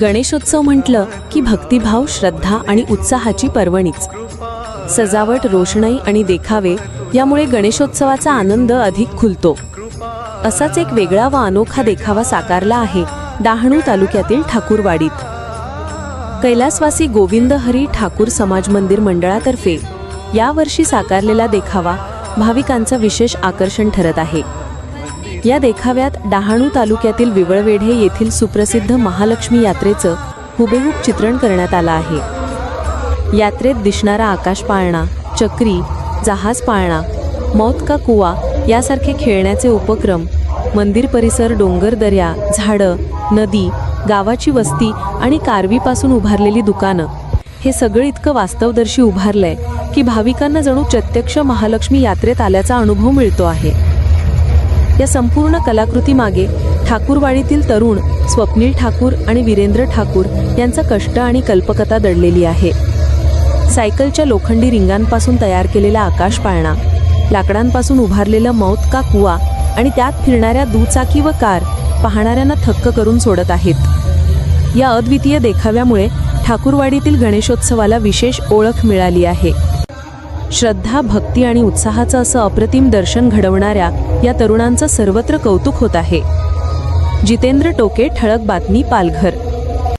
गणेशोत्सव म्हटलं की भक्तिभाव श्रद्धा आणि उत्साहाची पर्वणीच. सजावट रोषणाई आणि देखावे यामुळे गणेशोत्सवाचा आनंद अधिक खुलतो. असाच एक वेगळा व अनोखा देखावा साकारला आहे डहाणू तालुक्यातील ठाकूरवाडीत. कैलासवासी गोविंद हरी ठाकूर समाज मंदिर मंडळातर्फे यावर्षी साकारलेला देखावा भाविकांचं विशेष आकर्षण ठरत आहे. या देखाव्यात डहाणू तालुक्यातील विवळवेढे येथील सुप्रसिद्ध महालक्ष्मी यात्रेचं हुबेहूब चित्रण करण्यात आलं आहे. यात्रेत दिसणारा आकाश पाळणा चक्री जहाज पाळणा मौत का कुवा यासारखे खेळण्याचे उपक्रम मंदिर परिसर डोंगर दर्या झाडं नदी गावाची वस्ती आणि कारवीपासून उभारलेली दुकानं. हे सगळं इतकं वास्तवदर्शी उभारलंय की भाविकांना जणू प्रत्यक्ष महालक्ष्मी यात्रेत आल्याचा अनुभव मिळतो आहे. या संपूर्ण कलाकृतीमागे ठाकूरवाडीतील तरुण स्वप्नील ठाकूर आणि वीरेंद्र ठाकूर यांचा कष्ट आणि कल्पकता दडलेली आहे. सायकलच्या लोखंडी रिंगांपासून तयार केलेला आकाश पाळणा लाकडांपासून उभारलेलं मौत का कुवा आणि त्यात फिरणाऱ्या दुचाकी व कार पाहणाऱ्यांना थक्क करून सोडत आहेत. या अद्वितीय देखाव्यामुळे ठाकूरवाडीतील गणेशोत्सवाला विशेष ओळख मिळाली आहे. श्रद्धा भक्ती आणि उत्साहाचं असं अप्रतिम दर्शन घडवणाऱ्या या तरुणांचं सर्वत्र कौतुक होत आहे. जितेंद्र टोके ठळक बातमी पालघर.